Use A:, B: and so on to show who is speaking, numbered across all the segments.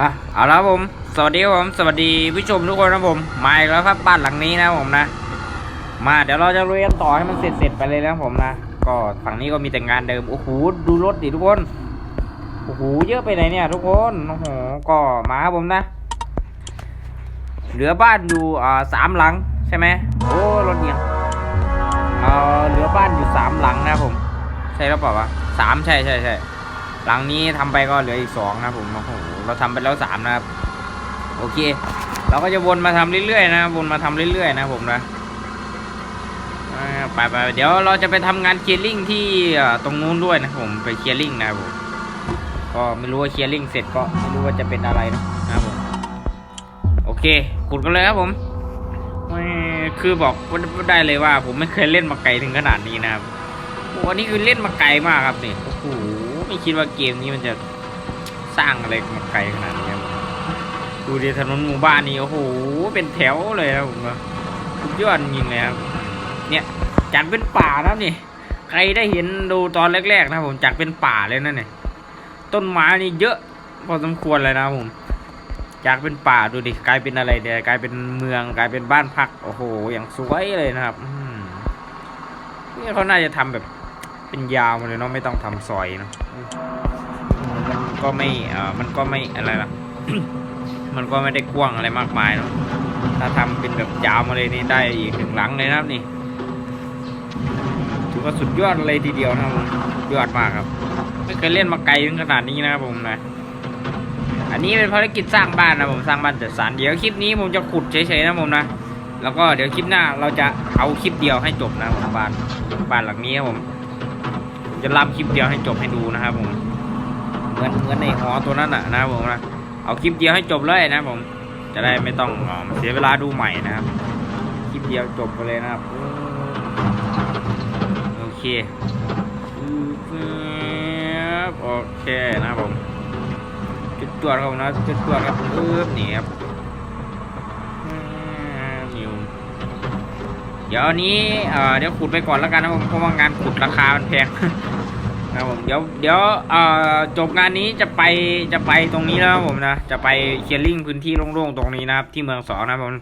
A: อะเอาละผมสวัสดีครับผมสวัสดีผู้ชมทุกคนนะผมมาอีกแล้วครับบ้านหลังนี้นะผมนะ มาเดี๋ยวเราจะเรียนต่อให้มันเสร็จๆไปเลยนะผมนะก็ฝั่งนี้ก็มีแต่งานเดิมโอ้โหดูรถดิทุกคนโอ้โหเยอะไปไหนเนี่ย ทุกคนโอ้โหก็มาครับผมนะ เหลือบ้านอยู่อ่าสามหลังใช่ไหมโอ้รถเอียงเอ่อเหลือบ้านอยู่สามหลังนะผม ใช่หรือเปล่าวะสามใช่ใช่ใช่ หลังนี้ทำไปก็เหลืออีกสองนะผมโอ้โหเราทำไปแล้วสามนะครับ โอเค เราก็จะวนมาทำเรื่อยๆนะวนมาทำเรื่อยๆ นะผมนะไปไปเดี๋ยวเราจะไปทำงานเคลียร์ลิงที่ตรงนู้นด้วยนะผมไปเคลียร์ลิงนะผมก็ไม่รู้ว่าเคลียร์ลิงเสร็จก็ไม่รู้ว่าจะเป็นอะไรนะนะครับผมโอเคขุดกันเลยครับผมคือบอกได้เลยว่า ผมไม่เคยเล่นมาไกลถึงขนาดนี้นะครับโอ้อันนี้คือเล่นมาไกลมากครับนี่โอ้โห ไม่คิดว่าเกมนี้มันจะสร้างอะไรมาไกลขนาดนี้ครับดูดิถนนหมู่บ้านนี่โอ้โหเป็นแถวเลยครับผมว่าสุดยอดจริงเลยครับเนี่ยจัดเป็นป่านะนี่ ใครได้เห็นดูตอนแรกๆนะผมจัดเป็นป่าเลยนั่นเนี่ยต้นไม้นี่เยอะพอสมควรเลยนะผมจากเป็นป่าดูดิกลายเป็นอะไรเดี๋ยวกลายเป็นเมืองกลายเป็นบ้านพักโอ้โหอย่างสวยเลยนะครับนี่เขาน่าจะทำแบบเป็นยาวมาเลยเนาะไม่ต้องทำซอยเนาะ มันก็ไม่เออมันก็ไม่อะไรล่ะ มันก็ไม่ได้กว้างอะไรมากมายเนาะถ้าทำเป็นแบบยาวมาเลยนี่ได้อีกหนึ่งหลังเลยนะครับนี่ถือว่าสุดยอดเลยทีเดียวนะครับยอดมากครับ ไม่เคยเล่นมาไกลถึงขนาดนี้นะครับผมนะอันนี้เป็นภารกิจสร้างบ้านนะผมสร้างบ้านจัดสรรเดี๋ยวคลิปนี้ผมจะขุดเฉยๆนะผมนะแล้วก็เดี๋ยวคลิปหน้าเราจะเอาคลิปเดียวให้จบนะผมบ้านบ้านหลังนี้ครับผม จะล่ำคลิปเดียวให้จบให้ดูนะครับผมเหมือนเหมือนในหอตัวนั้นน่ะนะครับผมนะเอาคลิปเดียวให้จบเลยนะผมจะได้ไม่ต้องเอ่อเสียเวลาดูใหม่นะครับคลิปเดียวจบไปเลยนะครับโอเคโอเคนะครับผมจุดตรวจครับผมนะจุดตรวจครับปึ๊บนี่ครับ นิวเดี๋ยวนี้เดี๋ยวขุดไปก่อนแล้วกันนะผมเพราะว่างานขุดราคามันแพงนะผมเดี๋ยวเดี๋ยวจบงานนี้จะไปจะไปตรงนี้แล้วผมนะจะไปเคลียร์ลิงพื้นที่โล่งๆตรงนี้นะครับที่เมืองสองนะผม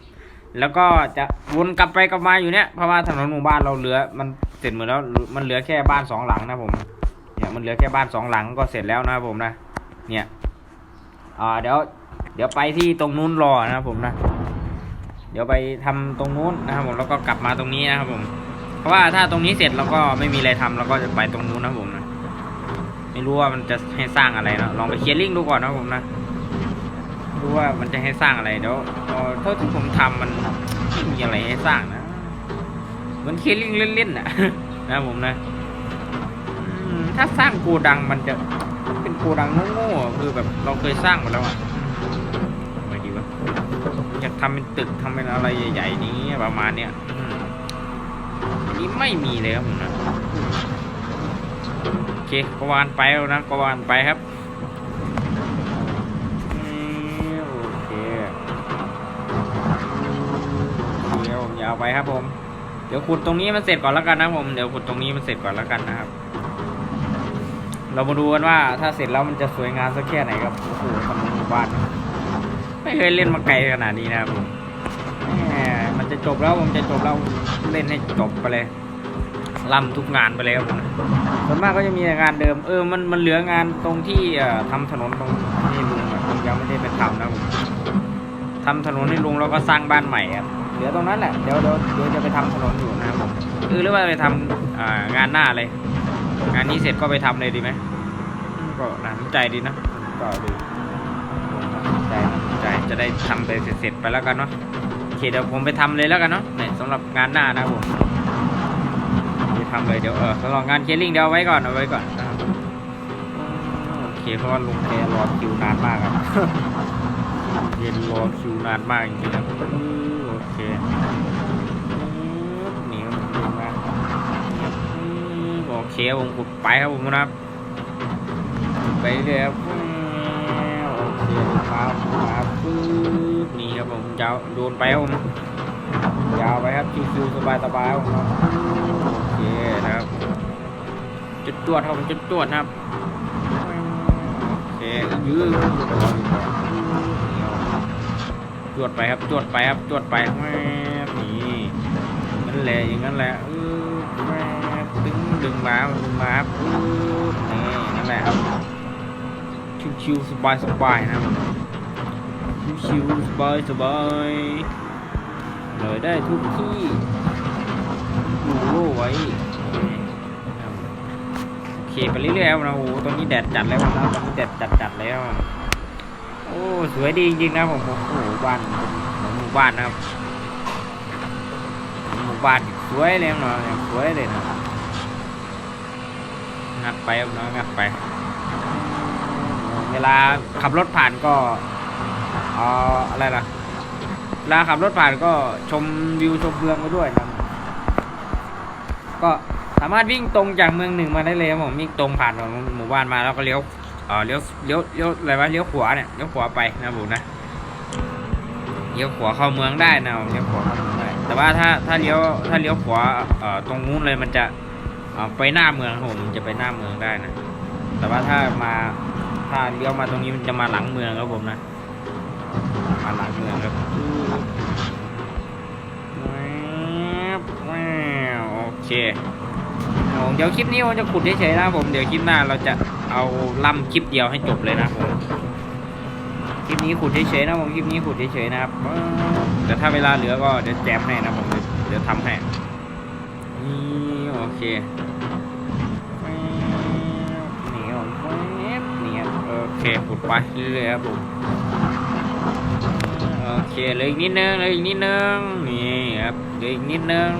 A: แล้วก็จะวนกลับไปกลับมาอยู่เนี้ยเพราะว่าถนนหมู่บ้านเราเหลือ มันเสร็จหมดแล้วมันเหลือแค่บ้านสองหลังนะผมเนี่ยมันเหลือแค่บ้านสองหลังก็เสร็จแล้วนะผมนะเนี่ยเดี๋ยวเดี๋ยวไปที่ตรงนู้นรอนะผมนะ เดี๋ยวไปทำตรงนู้นนะครับผมแล้วก็กลับมาตรงนี้นะครับผม เพราะว่าถ้าตรงนี้เสร็จเราก็ไม่มีอะไรทำเราก็จะไปตรงนู้นนะครับผมนะไม่รู้ว่ามันจะให้สร้างอะไรเนาะลองไปเคลียร์ลิงดูก่อนนะครับผมนะไม่รู้ว่ามันจะให้สร้างอะไรเดี๋ยวเอ่อเท่าที่ผมทำมันไม่มีอะไรให้สร้างนะเหมือนเคลียร์ลิงเล่นๆนะนะครับผมนะถ้าสร้างโกดังมันจะเป็นโกดังโง่ๆคือแบบเราเคยสร้างมาแล้วอะทำไงดีวะ อยากทำเป็นตึกทำเป็นอะไรใหญ่ๆนี้ประมาณเนี้ยอันนี้ไม่มีเลยครับผมนะโอเคก็วานไปแล้วนะก็วานไปครับโอเคเดี๋ยวผมยาวไปครับผมเดี๋ยวขุดตรงนี้มันเสร็จก่อนแล้วกันนะผมเดี๋ยวขุดตรงนี้มันเสร็จก่อนแล้วกันนะครับเรามาดูกันว่าถ้าเสร็จแล้วมันจะสวยงามสักแค่ไหนครับโอ้โหทำหมู่บ้าน ไม่เคยเล่นมาไกลขนาดนี้นะครับผมมันจะจบแล้วผมจะจบแล้วเล่นให้จบไปเลยล่ำทุกงานไปเลยครับผมส่วนมากก็จะมีงานเดิม เออ มันมันเหลืองานตรงที่เอ่อทำถนนตรงนี้ลุงผมยังไม่ได้ไปทำนะผมทำถนนให้ลุงแล้วก็สร้างบ้านใหม่ครับเหลือตรงนั้นแหละเดี๋ยวเดี๋ยวเดี๋ยวจะไปทำถนนอยู่นะครับผมเออหรือว่าไปทำงานหน้าเลย งานนี้เสร็จก็ไปทำเลยดีไหมก็น่าสนใจดีนะก็ดู ใจใจจะได้ทำไปเสร็จไปแล้วกันเนาะโอเคเดี๋ยวผมไปทำเลยแล้วกันเนาะเนี่ยสำหรับงานหน้านะผมไปทำเลยเดี๋ยวเออสำหรับงานเคลียร์ลิงเดี๋ยวไว้ก่อนเอาไว้ก่อนนะครับโอเคเพราะว่าลุงแกรอคิวนานมากครับเรียนรอคิวนานมากจริงๆครับโอเคนี่ครับลุงนะโอเคผมขุดไปครับผมนะครับไปเรื่อยครับโอเครับครับปึ๊บนี่ครับผมจะโดนไปครับผมยาวไปครับชิวๆสบายๆครับโอเคนะครับจุดตรวจครับจุดตรวจนะครับโอเคยืดวดไปครับจวดไปครับจวดไปแม่นี่นั่นแหละอย่างนั้นแหละเออแม่ดึงดึงมาดึงมาครับเออนี่นั่นแหละครับชิวๆสบายสบายๆนะครับ ชิวๆสบายสบายเลยได้ทุกที่ดูโลไว้ โอเคไปเรื่อยๆนะโอ้ตอนนี้แดดจัดแล้วนะตอนนี้แดดจัดจัดแล้ว โอ้ สวยดีจริงๆนะผมโอ้โหบ้านเหมือนหมู่บ้านนะครับหมู่บ้านสวยเลยนะสวยเลยนะงัดไปนะงัดไป เวลาขับรถผ่านก็ อ่ออะไรล่ะเวลาขับรถผ่านก็ชมวิวชมเมืองไปด้วยนะก็สามารถวิ่งตรงจากเมืองหนึ่งมาได้เลยครับผมวิ่งตรงผ่านหมู่บ้านมาแล้วก็เลี้ยวเออเลี้ยวเลี้ยวเลี้ยวอะไรวะเลี้ยวขวาเนี่ยเลี้ยวขวาไปนะผมนะเลี้ยวขวาเข้าเมืองได้นะผมเลี้ยวขวาเข้าเมืองได้แต่ว่าถ้าถ้าเลี้ยวถ้าเลี้ยวขวาเอ่อตรงนู้นเลยมันจะเออไปหน้าเมืองครับผมจะไปหน้าเมืองได้นะ แต่ว่าถ้ามาถ้าเลี้ยวมาตรงนี้มันจะมาหลังเมืองครับผมนะ มาหลังเมืองครับโอเคผมเดี๋ยวคลิปนี้ผมจะขุดเฉยๆนะผมเดี๋ยวคลิปหน้าเราจะเอาล่ำคลิปเดียวให้จบเลยนะผมคลิปนี้ขุดเฉยๆนะผมคลิปนี้ขุดเฉยๆนะครับแต่ถ้าเวลาเหลือก็เดี๋ยวแจมให้นะผมเดี๋ยวทำให้นี่โอเคนี่ผมนี่โอเคขุดไปเรื่อยๆครับผม โอเคเหลยอีกนิดนึงเหลยอีกนิดนึงนี่ครับเหลยอีกนิดนึง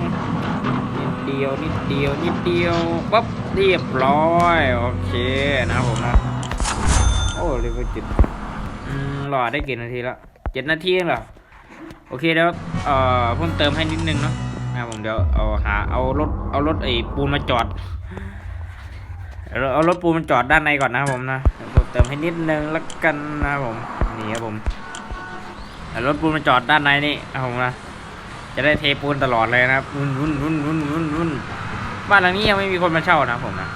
A: นิดเดียวนิดเดียวนิดเดียวปั๊บเรียบร้อยโอเคนะผมนะโอ้เลยไปจุดอืมรอได้กี่นาทีแล้วเจ็ดนาทีเหรอโอเคเดี๋ยวเอ่อเพิ่มเติมให้นิดนึงเนาะนะผมเดี๋ยวเอาหาเอารถเอารถไอ้ปูนมาจอดเอารถปูนมันจอดด้านในก่อนนะครับผมนะเดี๋ยวผมเติมให้นิดนึงแล้วกันนะครับผมนี่ครับผม เอารถปูนมันจอดด้านในนี่นะครับผมนะจะได้เทปูนตลอดเลยนะครับวุ่นวุ่นวุ่นวุ่นวุ่นวุ่นบ้านหลังนี้ยังไม่มีคนมาเช่านะผมนะ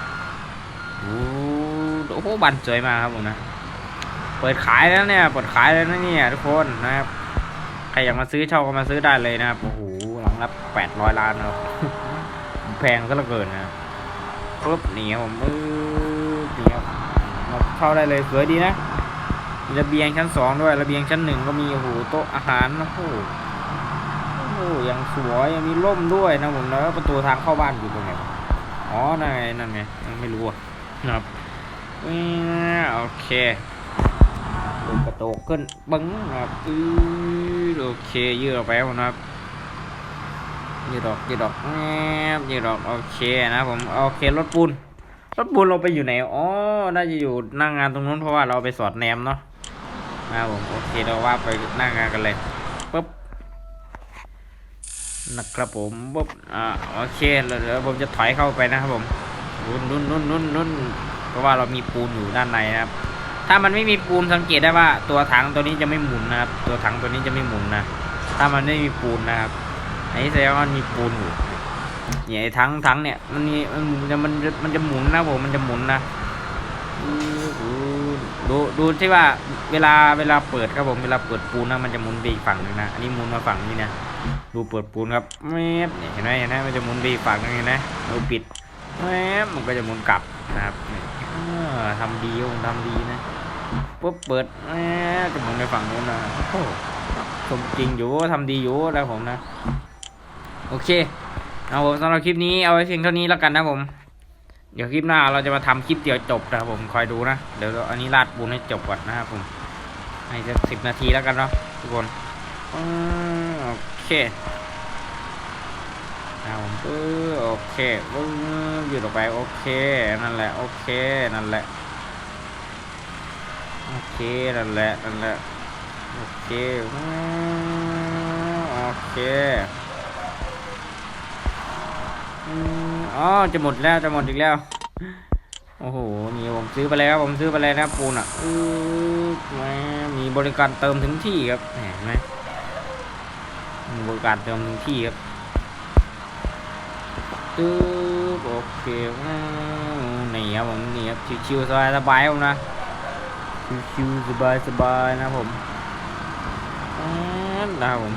A: โอ้โหบ้านสวยมากครับผมนะ เปิดขายแล้วเนี่ยเปิดขายแล้วนะเนี่ยทุกคนนะครับใครอยากมาซื้อเช่าก็มาซื้อได้เลยนะครับโอ้โหหลังละแปดร้อยล้านนะครับแพงซะเหลือเกินนะปุ๊บหนีผมปึ๊บนี่ครับมาเข้าได้เลยสวยดีนะ ระเบียงชั้นสองด้วย ระเบียงชั้นหนึ่งก็มีโอ้โหโต๊ะอาหารโอ้โหโอ้โหยังสวยยังมีร่มด้วยนะผมแล้วประตูทางเข้าบ้านอยู่ตรงไหนอ๋อนั่นไงนั่นไงยังไม่รู้อะนะครับอืโอเคเปิดกระโตกขึ้นบึ้งนะครับอือโอเคยืดออกไปครับนะครับยืดออกยืดออกแอบยืดออกโอเคนะผมโอเครถปูนรถปูนเราไปอยู่ไหน อ๋อ น่าจะอยู่หนั่งงานตรงนู้นเพราะว่าเราไปสอดแนมเนาะ นะครับผมโอเคเราว่าไปหนั่งานกันเลยปุ๊บนะครับผมปุ๊บอ่าโอเคเดี๋ยวผมจะถอยเข้าไปนะครับผมนุ่นนุ่นนุ่นนุ่นนุ่นเพราะว่าเรามีปูนอยู่ด้านในนะครับ ถ้ามันไม่มีปูนสังเกตได้ว่าตัวถังตัวนี้จะไม่หมุนนะครับ ตัวถังตัวนี้จะไม่หมุนนะ ถ้ามันไม่มีปูนนะครับอันนี้แสดงว่ามันมีปูนอยู่เนี่ยทั้งทั้งเนี่ยมันมีมันมันจะมันจะมันจะหมุนนะผมมันจะหมุนนะ ดูดูที่ว่าเวลาเวลาเปิดครับผมเวลาเปิดปูนนะมันจะหมุนไปอีกฝั่งนึงนะอันนี้หมุนมาฝั่งนี้นะดูเปิดปูนครับแมบเนี่ยเห็นไหมเห็นไหมมันจะหมุนไปอีกฝั่งนึงเห็นไหมเราปิดแมบมันก็จะหมุนกลับนะครับนี่เออทำดีผมทำดีนะปุ๊บเปิดแมบจะหมุนไปฝั่งนู้นนะโอ้โหชมจริงอยู่ทำดีอยู่แล้วผมนะ โอเคเอาผมสำหรับคลิปนี้เอาไว้เพียงเท่านี้แล้วกันนะผม เดี๋ยวคลิปหน้าเราจะมาทำคลิปเดียวจบนะครับผมคอยดูนะเดี๋ยวอันนี้ลาดปูนให้จบก่อนนะครับผมให้สักสิบนาทีแล้วกันเนาะทุกคนโอเคนะผมปึ๊บโอเคปึ๊บยืดออกไปโอเคนั่นแหละโอเคนั่นแหละโอเคนั่นแหละนั่นแหละโอเคโอเคอืม อ๋อจะหมดแล้วจะหมดอีกแล้ว โอ้โห นี่ผมซื้อไปแล้ว ผมซื้อไปแล้วนะปูนอะอือแหมมีบริการเติมถึงที่ครับเห็นไหมมีบริการเติมถึงที่ครับตึ๊บโอเคอืมนี่ครับผมนี่ครับชิวๆสบายๆผมนะชิวๆสบายๆนะผมอืมนนะครับผม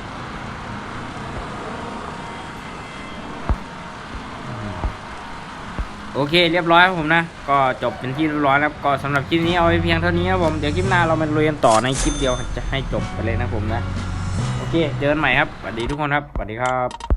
A: โอเคเรียบร้อยครับผมนะ ก็จบเป็นที่เรียบร้อยแล้วก็สำหรับคลิปนี้เอาไว้เพียงเท่านี้ครับผมเดี๋ยวคลิปหน้าเรามาเรียนต่อในคลิปเดียวจะให้จบไปเลยนะผมนะ โอเคเจอกันใหม่ครับสวัสดีทุกคนครับสวัสดีครับ